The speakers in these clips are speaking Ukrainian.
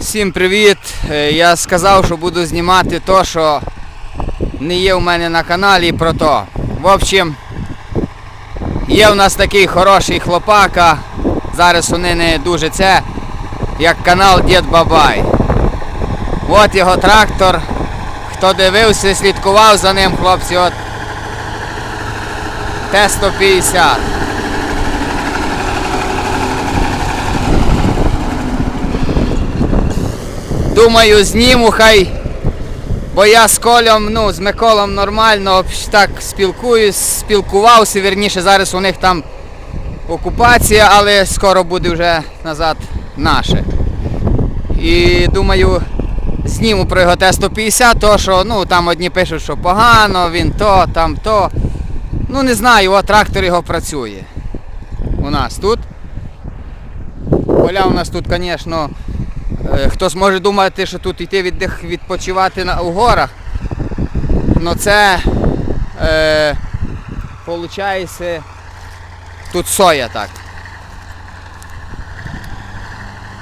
Всім привіт! Е, Я сказав, що буду знімати то, що не є у мене на каналі про то. В общем, є в нас такий хороший хлопака. Зараз вони не дуже це, як канал Дід Бабай. От його трактор. Хто дивився, слідкував за ним, хлопці, от Т-150. Думаю, зніму хай. Бо я з Колем, ну, з Миколом нормально так спілкуюсь, спілкувався, вірніше, зараз у них там окупація, але скоро буде вже назад наше. І думаю, зніму про його Т-150, то що ну, там одні пишуть, що погано, він то, там то. Ну не знаю, от трактор його працює. У нас тут. Поля у нас тут, звісно, Хтось може думати, що тут йти віддих, відпочивати на, у горах. Ну це е, тут соя так.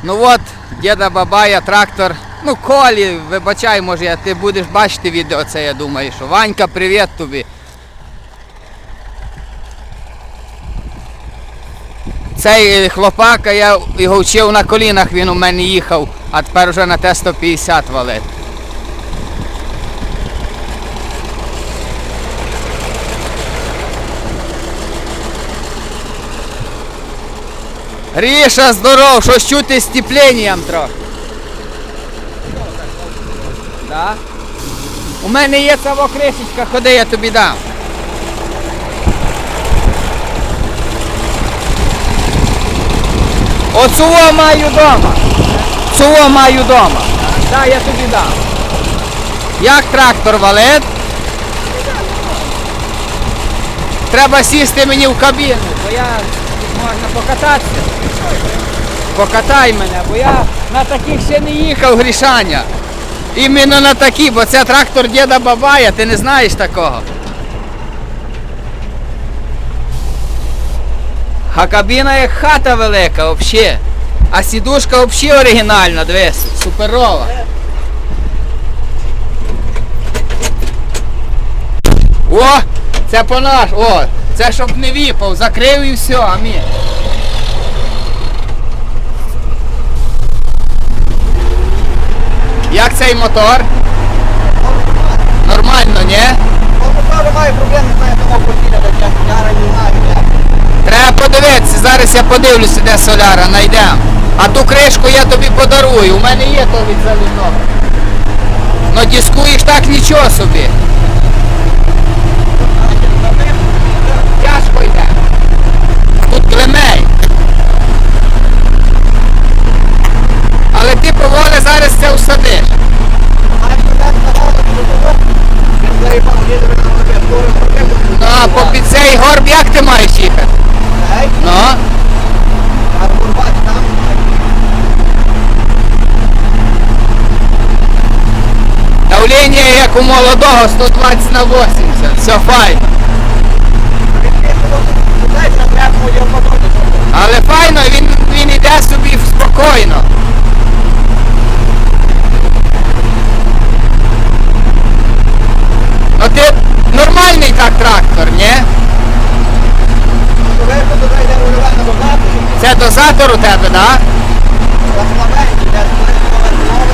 Ну от, діда Бабая, трактор. Ну, Колі, вибачай, може, ти будеш бачити відео це, я думаю, що. Ванька, привіт тобі. Цей е, хлопака, я його вчив на колінах, він у мене їхав, а тепер вже на Т-150 валить. Ріша, здоров, щось чути з тіпленням трохи. Да? У мене є ця кришечка, ходи, я тобі дам. Оцього маю дома. Цього маю дома. Да, я тобі дам. Як трактор валет? Треба сісти мені в кабіну, бо я можна покататися. Покатай мене, бо я на таких ще не їхав, Грішаня. Іменно на такі, бо це трактор діда Бабая, ти не знаєш такого. А кабіна як хата велика взагалі. А сідушка взагалі оригінальна, дивись, суперова. О! Це по наш, о! Це щоб не віпав, закрив і все, амінь. Як цей мотор? Нормально, ні? Може має проблеми, знає того постійно, де я не знаю. Треба подивитися, зараз я подивлюся, де соляра, знайдемо. А ту кришку я тобі подарую, у мене є то від залізного. Ну дискуєш так нічого собі. Тяжко йде. Тут клемей. Але ти поволі зараз це проблему. Ну а по під цей горб як ти маєш їхати? Там. давлення як у молодого 120 на 80. Все файно. Але файно, він, він іде собі спокійно. Ну ти нормальний так трактор, ні? Зверху туди йде рульова на богату, Це дозатор у тебе, слабенький.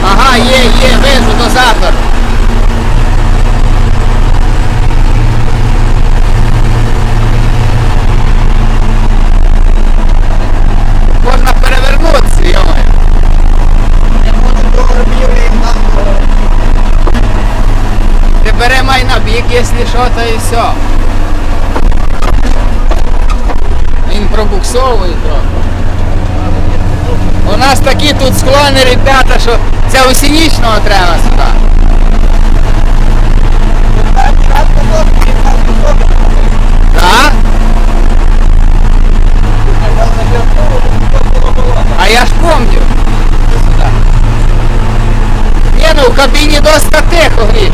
Ага, є, є, вижу, дозатор. Можна перевернутися, йомаю. Я хочу до бік, якщо що, то і все. Пробуксовує трохи. У нас такі тут склони, ребята, що це осінічного треба сюди. А я ж помню. Ні, ну в кабіні доста тихо, Гріш.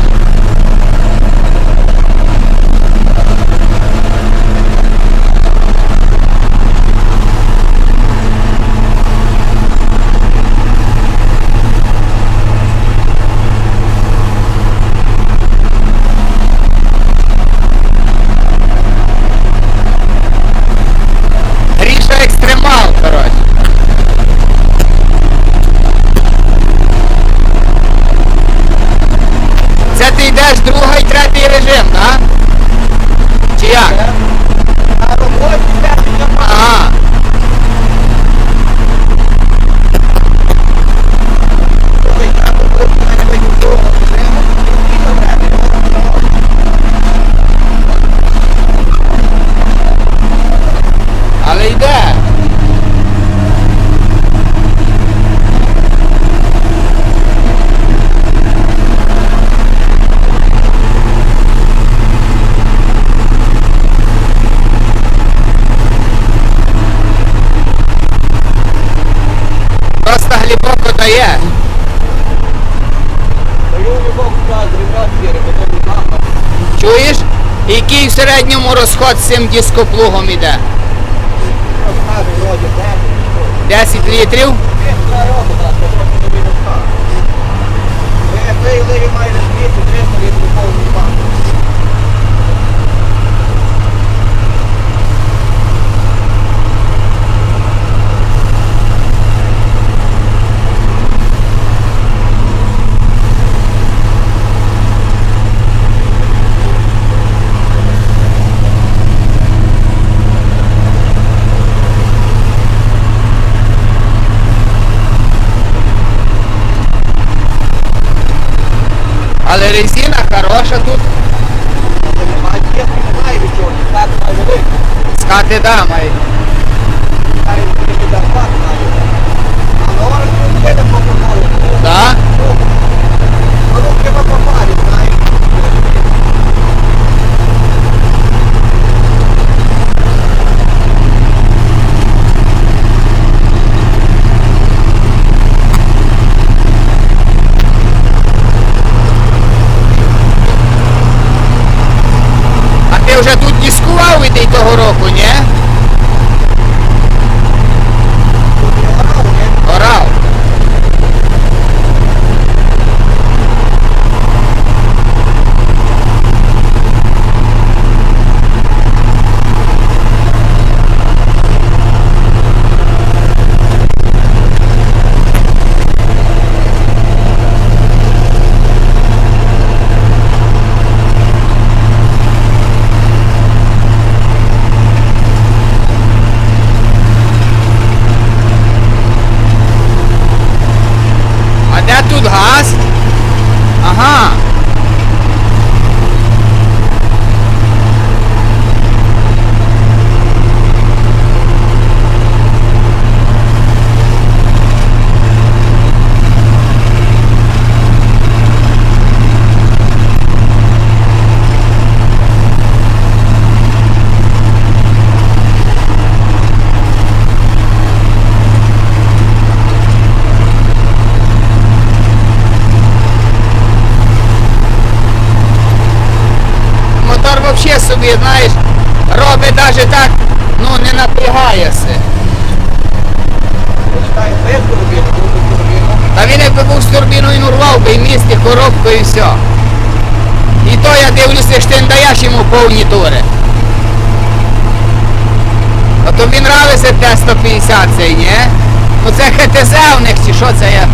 Потім. Чуєш? Який в середньому розход з цим дископлугом іде? Розкажу, вроді, де, що. 10 літрів? Два роки, так, то трохи тобі не скажу. Ви виявили майже 200-300 літрів повний банк. Але резина хороша тут. Скати да, дітки немає від чого, так має великий. Скати да, має. Хай він тобі дав факт має. А на орах не буде попробувати. Да? Ну, треба попали, знаєш. А ти вже тут дискував іди того року, ні? Тут є орав, ні? Орав. А де тут газ? Ага. Мотор вообще собі, знаєш, робить навіть так, ну не турбіну. Та він якби був з турбіною ну, рвав би і місті коробку і все. І то я дивлюся, що ти не даєш йому повні тури. А тобі нравиться Т-150 цей, ні? Ну це ХТЗ у них чи що це є?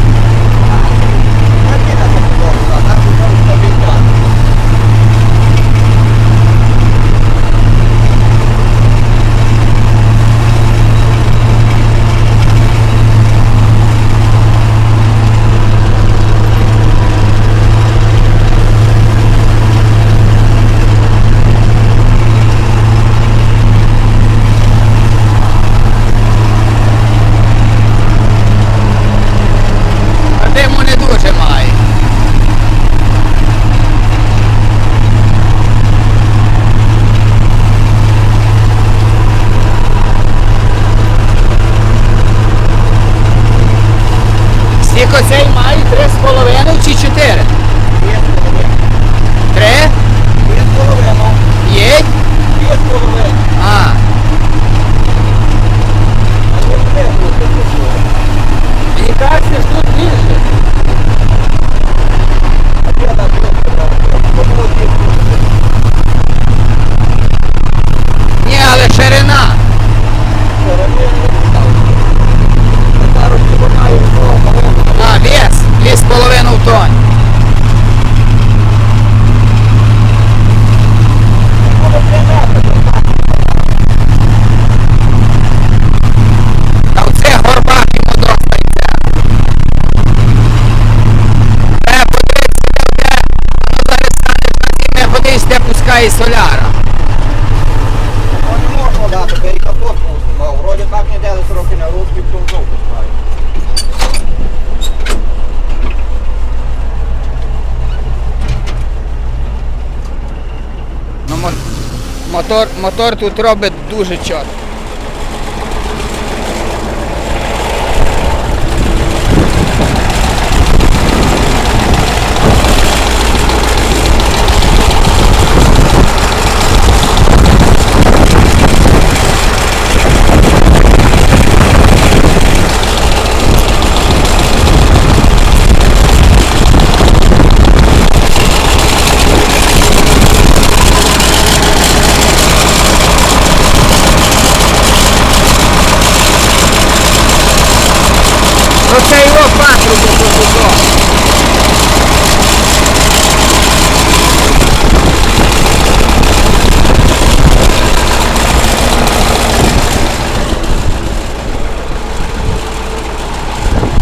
Мотор, мотор тут робить дуже чітко.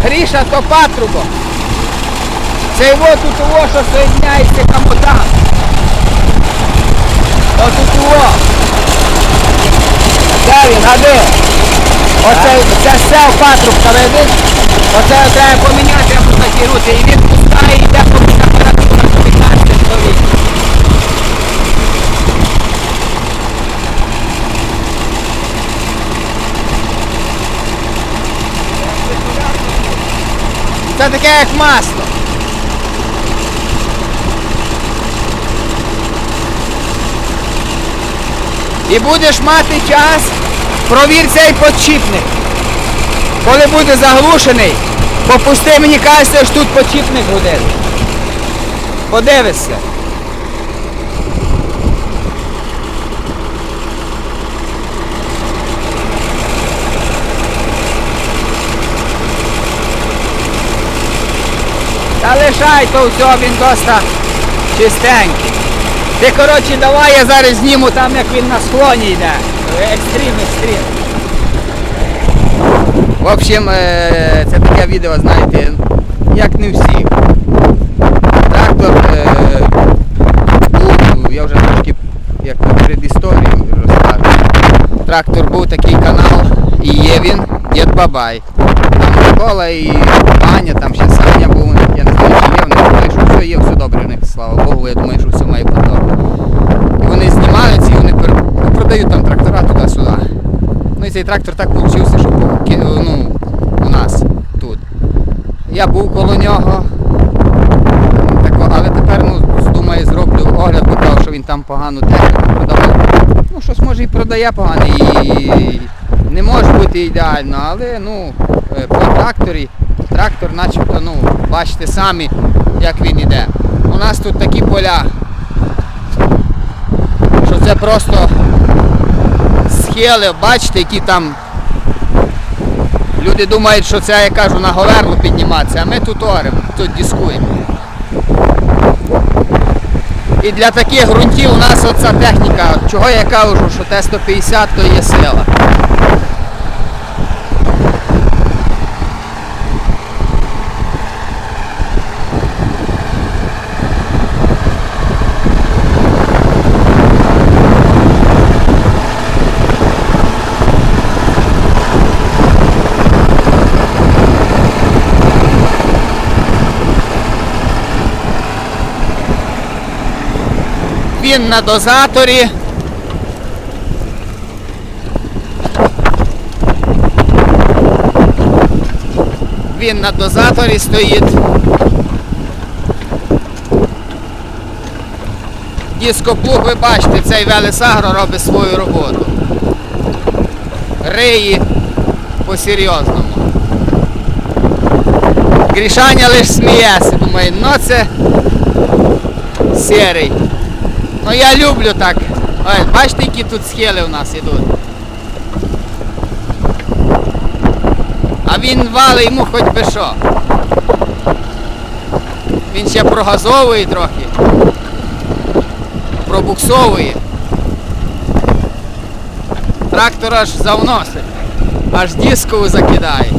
Гріша то патрубок. Це вот тут того, що соєдняється камотан. тут того. Де він, а де? Оце, це все патрубка, видиш? Оце треба поміняти або такі рути. І він пускає, йде по температурі на 15 чоловік. Це таке як масло. І будеш мати час, провір цей подчіпник. Коли буде заглушений, попусти мені кажеться, що тут подчіпник буде. Подивишся. Та то все, він доста чистенький. Ти, коротше, давай я зараз зніму там, як він на склоні йде. Екстрім, екстрім. В общем, е, це таке відео, знаєте, як не всі. Трактор, е, був, я вже трошки як перед історією розказую. Трактор був такий канал, і є він, дід Бабай. Там Микола і Аня, там ще Саня був, я не знаю, чи є в них, думаю, що все є, все добре в них, слава Богу, я думаю, що все має бути добре. І вони знімають ці, вони пер- ну, продають там трактора туди-сюди. Ну і цей трактор так вийшов, що ну, у нас тут. Я був коло нього. Тако, але тепер ну, думаю, зроблю огляд, бо що він там погану техніку продавав. Ну, щось може і продає погано, і не може бути ідеально, але ну, е, по тракторі, трактор начебто, ну, бачите самі, як він іде. У нас тут такі поля, що це просто схили, бачите, які там. Люди думають, що це, я кажу, на говерло підніматися, а ми тут оремо, тут дискуємо. І для таких ґрунтів у нас оця техніка, чого я кажу, що Т-150 то є сила. Він на дозаторі. Він на дозаторі стоїть. Дископлуг, ви бачите, цей Велесагро робить свою роботу. Риї по-серйозному. Грішаня лише сміється, думає, ну це серий. Ну я люблю так. Ой, бачите, які тут схили у нас ідуть. А він валить йому хоч би що. Він ще прогазовує трохи. Пробуксовує. Трактор аж завносить. Аж дискову закидає.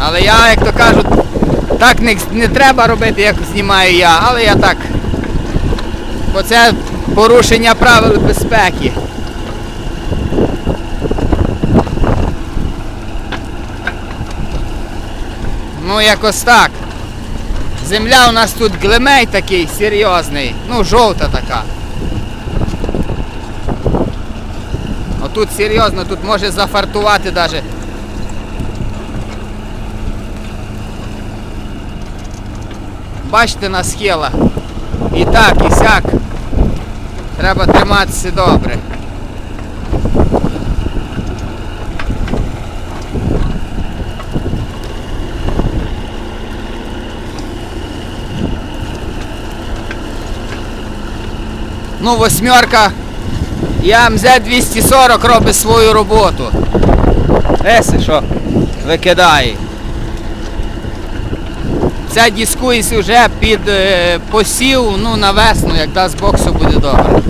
Але я, як то кажуть, так не, не треба робити, як знімаю я, але я так бо це порушення правил безпеки. Ну якось так. Земля у нас тут глемей такий серйозний, ну жовта така. Отут серйозно, тут може зафартувати навіть. Бачите на схилах. І так, і сяк. Треба триматися добре. Ну, восьмерка і АМЗ-240 робить свою роботу. Еси що викидає. Ця дискується вже під е, посів, ну на весну, як дасть боксу буде добре.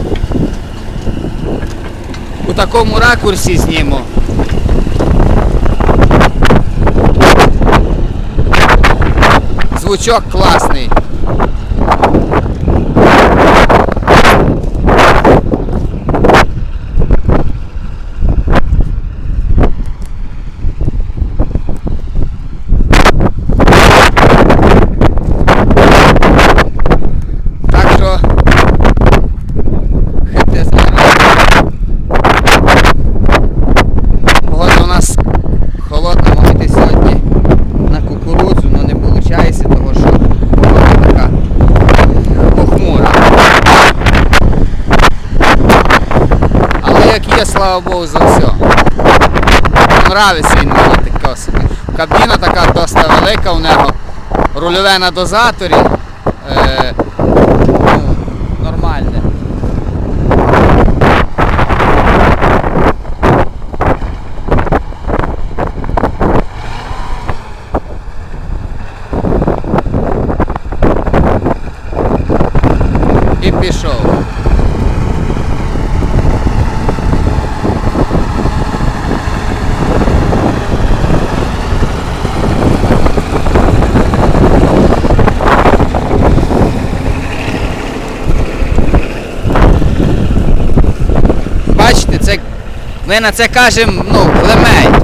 У такому ракурсі знімо. Звучок класний. Нравиться він мені таке собі. Кабіна така досить велика у нього. Рульове на дозаторі. Е, ну, нормальне. І пішов. Бачите, це ми на це кажемо, ну, лемей.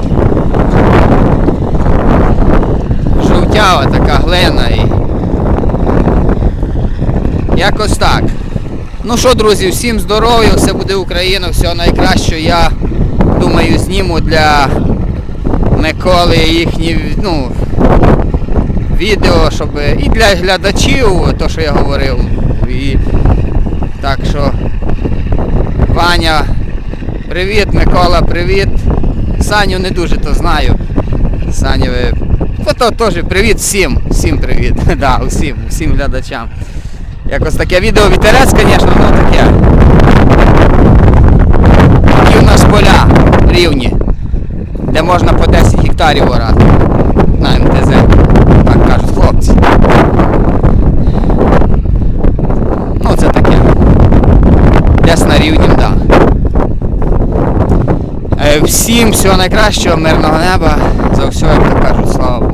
Жовтява така глина і. Якось так. Ну що, друзі, всім здоров'я, все буде Україна, всього найкращого. Я думаю, зніму для Миколи їхні ну, відео, щоб і для глядачів, то що я говорив. І так що Ваня, привіт, Микола, привіт. Саню не дуже то знаю. Саню. Ну, теж привіт всім. Всім привіт. Да, усім, усім глядачам. Якось таке відео вітерець, звісно, ну таке. Такі у нас поля рівні, де можна по 10 гектарів орати. На МТЗ. Так кажуть хлопці. Ну це таке. Десь на рівні, так. Да. Е, Всім всього найкращого, мирного неба. За все, як то кажуть, слава.